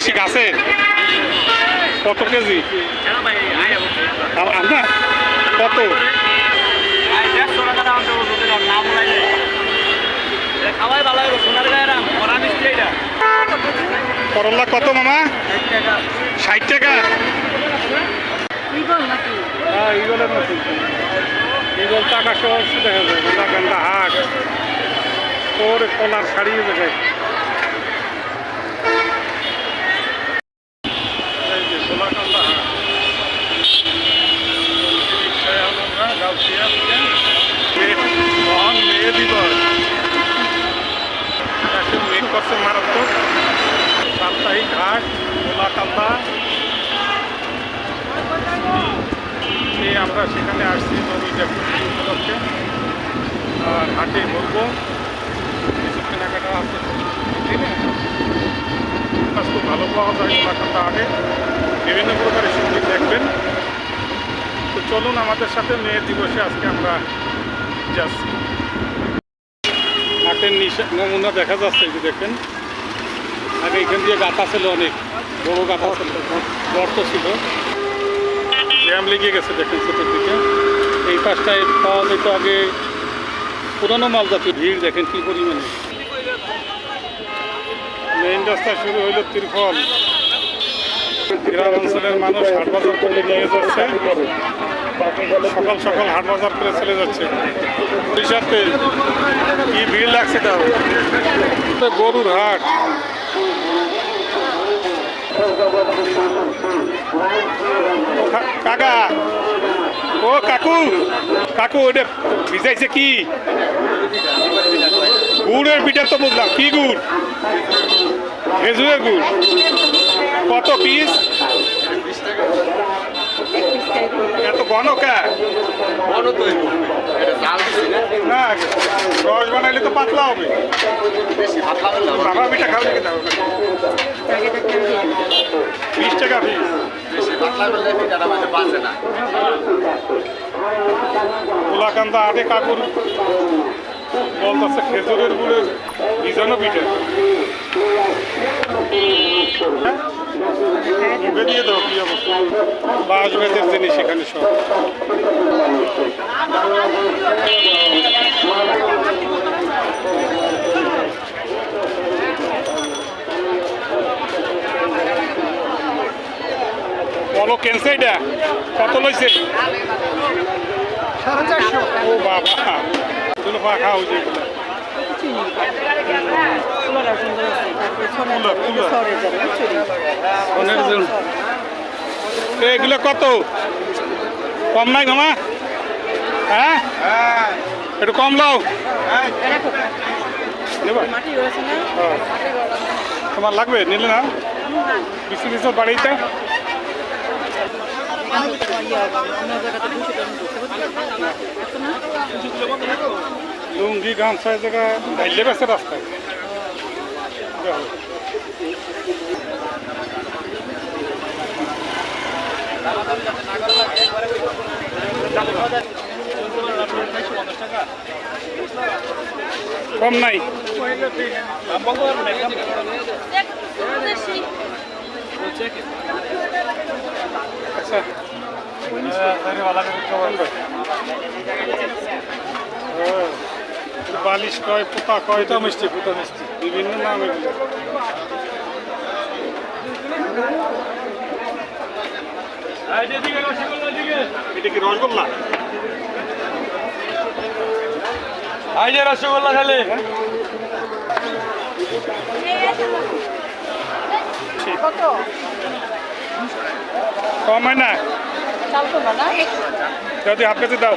দেশি গাছের কত কেজি? আপনার কত? করল্লা কত মামা? ষাট টাকা। হ্যাঁ টাকা সহ দেখা যায়। হাট। ওর কলার শাড়ি দেখায় এই যে গোলাকান্দা হাট রিক্সায় হলাম না, গাউসিয়া থেকে। মেয়ে- মহান মেয়ে দিবস এখন মেঘ করছে মারাত্মক সাপ্তাহিক হাট গোলাকান্দা এই আমরা সেখানে আসছি নবীটা উপলক্ষে। আর হাটে ঘুরবো কিছু কেনাকাটা দিনে খুব ভালো পাওয়া যায় গোলাকান্দা হাটে বিভিন্ন প্রকারের সবজি দেখবেন। তো চলুন আমাদের সাথে মেয়ে দিবসে আজকে আমরা যাচ্ছি। হাটের নিশা নমুনা দেখা যাচ্ছে যে দেখেন। আগে এখান দিয়ে গাথা ছিল অনেক বড় গাথা গর্ত ছিল। জ্যাম লেগে গেছে দেখেন চতুর্দিকে এই পাশটায় পাওয়া যেত আগে পুরনো মাল জাতীয় ভিড়, দেখেন কি পরিমাণে। মেইন রাস্তা শুরু হইল তিরফল গ্রাম অঞ্চলের মানুষ হাট বাজার করে নিয়ে যাচ্ছে। সকাল সকাল হাট বাজার করে চলে যাচ্ছে। পরিষাতে কি ভিড় লাগছে তাও? গরুর হাট। কাকা ও কাকু কাকু ওটা ভিজাইছে কি? গুড়ের পিঠা তো বুঝলাম। কি গুড়? খেজুরের গুড়। কত পিস এত ঘন কা? না। রস বানাইলে তো পাতলা হবে। বাবা পিঠা খাও নাকি দাও বিশ টাকা পিস গোলাকান্দা আটে কাকুর বলতেছে খেজুরের গুড়ের ভিজানো পিঠা দিয়ে দাও কি অবস্থা? বাঁশ বেতের জিনিস এখানে সব। বলো কেনছে এটা? কত লইছে? ও বাবা এগুলো পাখা হয়েছে এগুলো কত? কম নাই মামা হ্যাঁ? একটু কম লাও। তোমার লাগবে? নিলে না? বিশু বিশু বাড়িতে লুঙ্গি গামছা জায়গা ডাইলে বেছে রাস্তায়। কম নাই আচ্ছা। বালিশ কয় পোকা কয় তো মিষ্টি পোকা মিষ্টি। বিভিন্ন নাম। এগুলো এটা কি রসগোল্লা? আই যে রসগোল্লা খালি। কত কম হয় না? যদি হাফ কেজি দাও।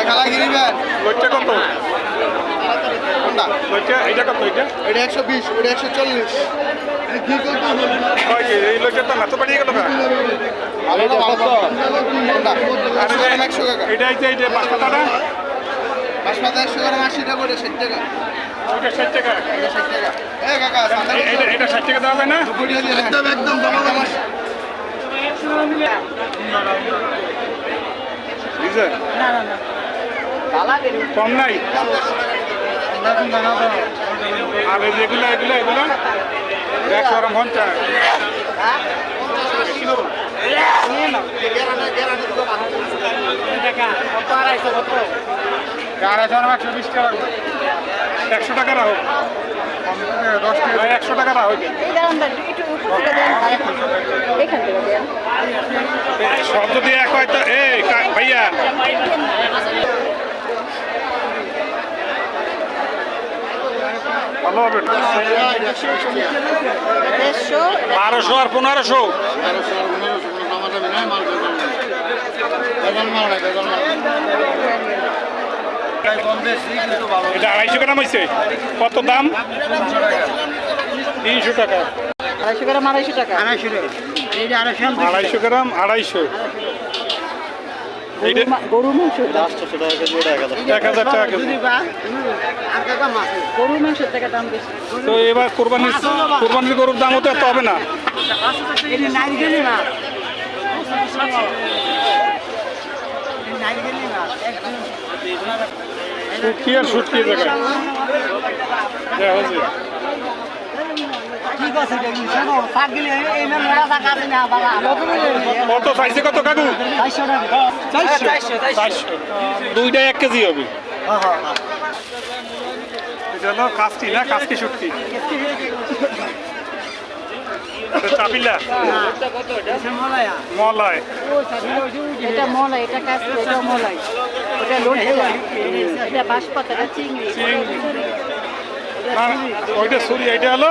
খালা গিরিবেন লইটা কত? কোনটা? এটা কত এটা? এটা একশো বিশ ওটা একশো চল্লিশ। কি এই লইটার দাম এত বাড়িয়ে গেল এটা- এটা এই যে এই যে পাঁচ পাতাটা বাসপাতা একশো গ্রাম আশি টাকা ওটা ষাট টাকা। ওইটা ষাট টাকা। ষাট টাকা। এ কাকা এটা এটা ষাট টাকা দেওয়া যায় না? একদম একদম একদম বুঝছে না না না কালা গেরু কম নাই? আর এই যেগুলো এগুলো এগুলো? একশো পঞ্চাশ। আড়াইশো একশো বিশ টাকা একশো টাকা রাখো দশ টাকা একশো টাকা রাখো সব যদি এক হয় তো ভাইয়া ভালো হবে বারোশো আর পনেরোশো এটা আড়াইশো গ্রাম হয়েছে কত দাম? তিনশো টাকা। আড়াইশো গ্রাম আড়াইশো টাকা। আড়াইশো গ্রাম আড়াইশো গরু মাংস এক হাজার টাকা। গরু মাংসের টাকা দাম বেশি। তো এবার কোরবানির কোরবানির গরুর দাম হতে এত হবে না। শুটকি আর শুটকি দেখা কত চাইছে কত কাকু? দুইটা এক কেজি হবে। হলো কাস্তি না কাস্তি শুটকি। এটা চাপিলা মলাই এটা মলাই এটা কাজ এটা মলাই ওটা এটা বাঁশপাতা চিংড়ি। চিংড়ি। ওইটা সরি এটা হলো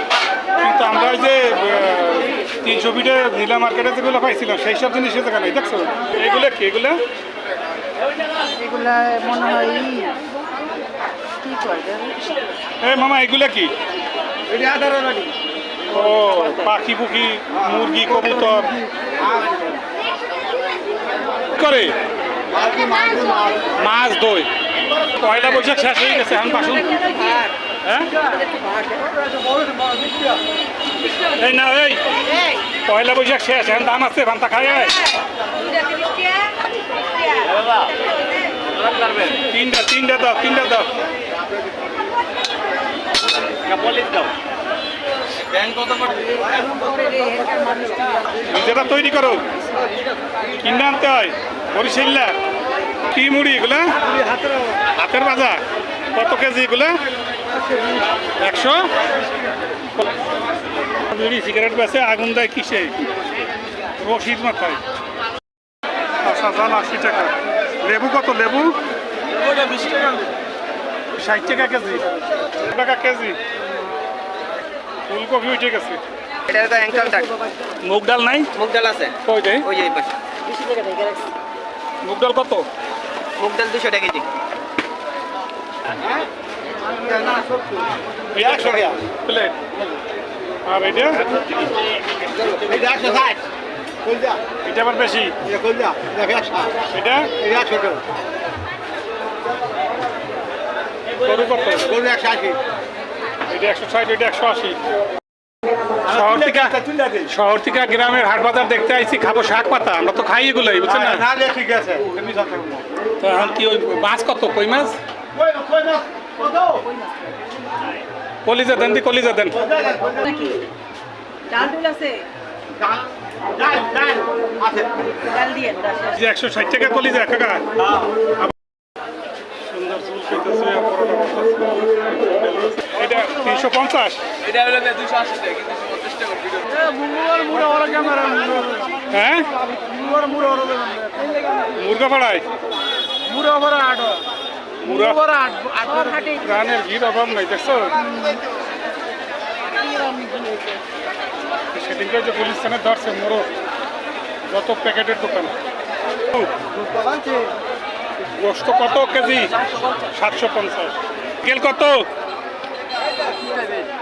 কিন্তু আমরা ওই যে তিনশো ফিটে নীলা মার্কেটে যেগুলো পাইছিলাম সেই সব জিনিস এখানে দেখছ? এগুলো কি এগুলো? এগুলা মনে হয় এই মামা এগুলো কি? ও পাখি পুখি মুরগি কবুতর। করে? মাছ দই। পয়লা বৈশাখ শেষ হয়ে গেছে এখন পাশুন। হ্যাঁ। এই না এই। পয়লা বৈশাখ শেষ এখন দাম আছে ভান্তা খাই। তিনটা তিনটা দাও তিনটা দাও। নিজেরা তৈরি করো। কিনে আনতে হয় বরিশাল্লা। কি মুড়ি এগুলা? হাতের বাজার। কত কেজি এগুলা? একশো? বিড়ি সিগারেট বেছে আগুন দেয় কিসে? রশিদ মাথায়। আচ্ছা জান আশি টাকা। লেবু কত? লেবু? ষাট টাকা কেজি। টাকা কেজি। ফুলকপি উঠে গেছে। এটা তো অ্যাঙ্কাল ডাক মুগ ডাল নাই? মুগ ডাল আছে। কই দেয় ওই যে পাশে। বেশি টাকা মুগ ডাল কত? মুগ ডাল দুশো টাকা কেজি। একশো টাকা প্লেট আর এটা এটা আবার বেশি। এটা গরু কত এটা একশো ষাট এটা একশো আশি। শহর থেকে শহর থেকে গ্রামের হাট বাজার দেখতে আইছি খাব শাক পাতা। আমরা তো খাই এগুলোই বুঝছেন না? ঠিক আছে। তো এখন কি ওই মাছ? কত কই মাছ? কলিজা দেন দি কলিজা দেন। একশো ষাট টাকা কলিজা কাকা সুন্দর চুল পেতেছে এটা এটা তিনশো পঞ্চাশ। এটা হলো দুশো আশি টাকা হ্যাঁ? মুরগা পাড়ায় মুরগা হাটে প্রাণের ভিড় অভাব নাই দেখছ? সেদিনকে যে পুলিশ থানে ধরছে মোরো যত প্যাকেটের দোকান। গোস্ত কত কেজি? সাতশো পঞ্চাশ। গেল কত?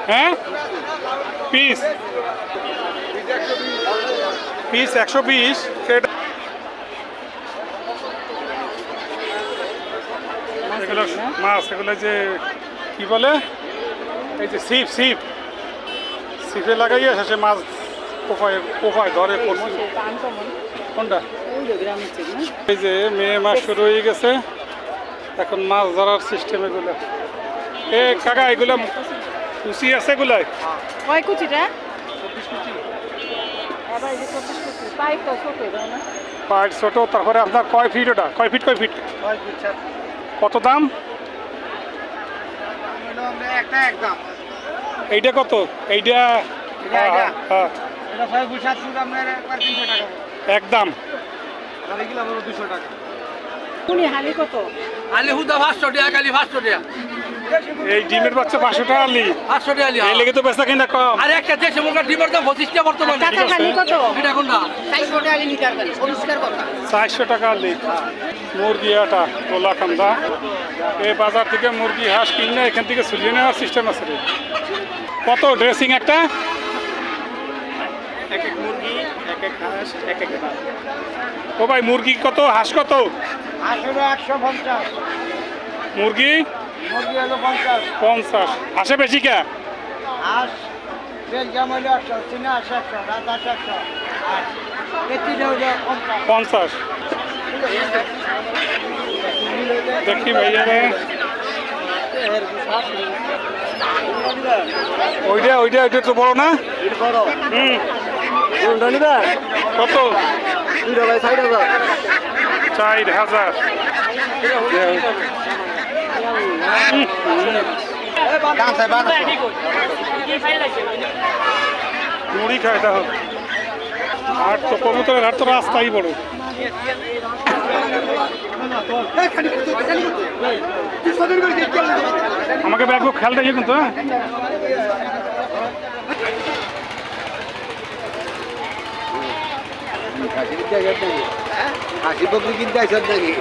হ্যাঁ? পিস। পিস একশো বিশ। এগুলো মাছ এগুলো যে কি বলে? এই যে সিপ সিপ সিপে লাগাইয়া শেষে মাছ কোপায় কোপায় ধরে কোনটা ওই যে গ্রামের থেকে না এই যে মে মাস শুরু হয়ে গেছে। এখন মাছ ধরার সিস্টেম এগুলো। এ কাকা এগুলো কুচি আছে এগুলাই কয় কুচিটা? পাইট ছোট তারপরে আপনার কয় ফিট ওটা? কয় ফিট কয় ফিট? কয় ফিট। কত দাম? একটা একদম এইটা কত এইটা। হ্যাঁ, হ্যাঁ, একদম দুশো টাকা। হালি কত? আলি হুদা পাঁচশো টাকা কালি পাঁচশো টাকা। এই ডিমের বাচ্চা পাঁচশো টাকা আলি পাঁচশো টাকা আলি এই লেগে তো বেচা কিনা কম। আর একটা দেশে মুরগা ডিমের দাম পঁচিশটা বর্তমানে। কাঁচা হালি কত? এটা কোনটা চারশো টাকা আলি মুরগি আটা গোলা কান্দা। এই বাজার থেকে মুরগি হাঁস কিনে এখান থেকে ছুলিয়ে নেওয়ার সিস্টেম আছে রে। কত ড্রেসিং একটা? এক এক মুরগি এক এক হাঁস এক এক ও ভাই মুরগি কত হাঁস কত? আসলে একশো পঞ্চাশ। মুরগি? পঞ্চাশ। হাঁসে বেশি কে? পঞ্চাশ। দেখি ভাইয়া ওইটা ওইটা ওইটা তো বড় না? হুম। কত? চার হাজার। মুড়ি খায় তাহলে। হাট তো কবুতরের হাট তো রাস্তাই বড়। আমাকে ব্যাগ খেয়াল রাখি কিন্তু হ্যাঁ? হাসি বকরি কিনতে আইসব নাকি?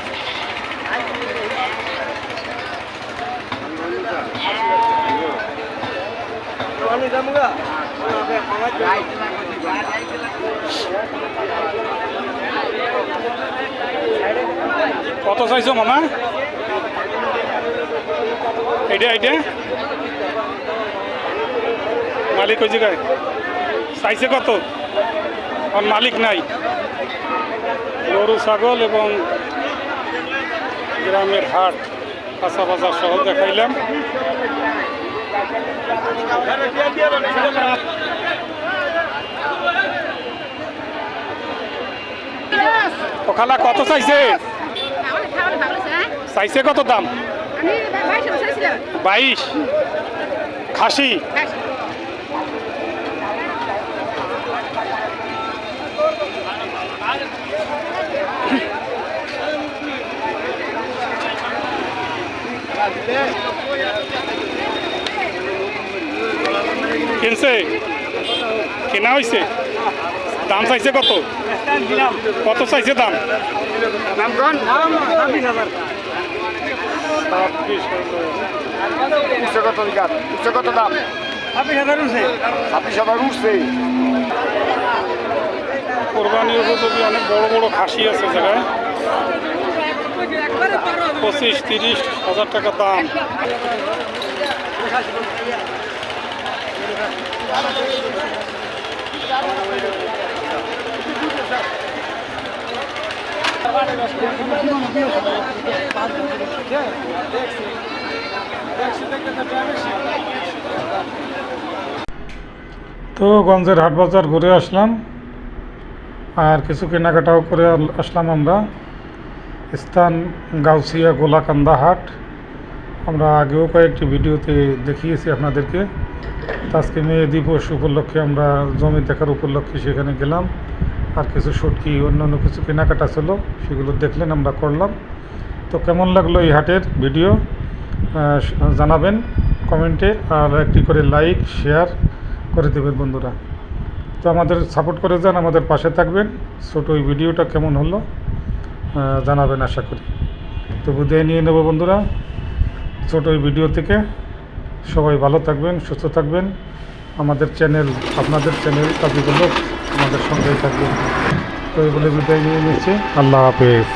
কত চাইছো মামা? এইটা এইটা। মালিক ওই জায়গায় চাইছে কত? মালিক নাই। গরু, ছাগল এবং গ্রামের হাট, কাঁচা বাজার সহ দেখাইলাম। ওখালা কত চাইছে? চাইছে কত দাম? বাইশ। খাসি? কিনছে? কেনা হয়েছে দাম চাইছে কত? কত চাইছে দাম? কত কত দাম হাজার উপযোগী অনেক বড় বড় খাসি আছে জায়গায়। পঁচিশ তিরিশ হাজার টাকা দাম। তো গঞ্জের হাট বাজার ঘুরে আসলাম। আর কিছু কেনাকাটাও করে আসলাম আমরা। স্থান গাউসিয়া গোলাকান্দা হাট। আমরা আগেও কয়েকটি ভিডিওতে দেখিয়েছি আপনাদেরকে। আজকে মে দিবস উপলক্ষে আমরা জমি দেখার উপলক্ষে সেখানে গেলাম। আর কিছু সটকি, অন্যান্য কিছু কেনাকাটা ছিল, সেগুলো দেখলেন, আমরা করলাম। তো কেমন লাগল এই হাটের ভিডিও? জানাবেন কমেন্টে, আর একটি করে লাইক, শেয়ার করে দেবেন বন্ধুরা। তো আমাদের সাপোর্ট করে যান, আমাদের পাশে থাকবেন। ছোটো ওই ভিডিওটা কেমন হলো জানাবেন আশা করি। তো বিদায় নিয়ে নেব বন্ধুরা, ছোটো ওই ভিডিও থেকে। সবাই ভালো থাকবেন, সুস্থ থাকবেন। আমাদের চ্যানেল, আপনাদের চ্যানেল কাজগুলো আমাদের সঙ্গেই থাকবেন। তো এই বলে বিদায় নিয়ে নিচ্ছি। আল্লাহ হাফেজ।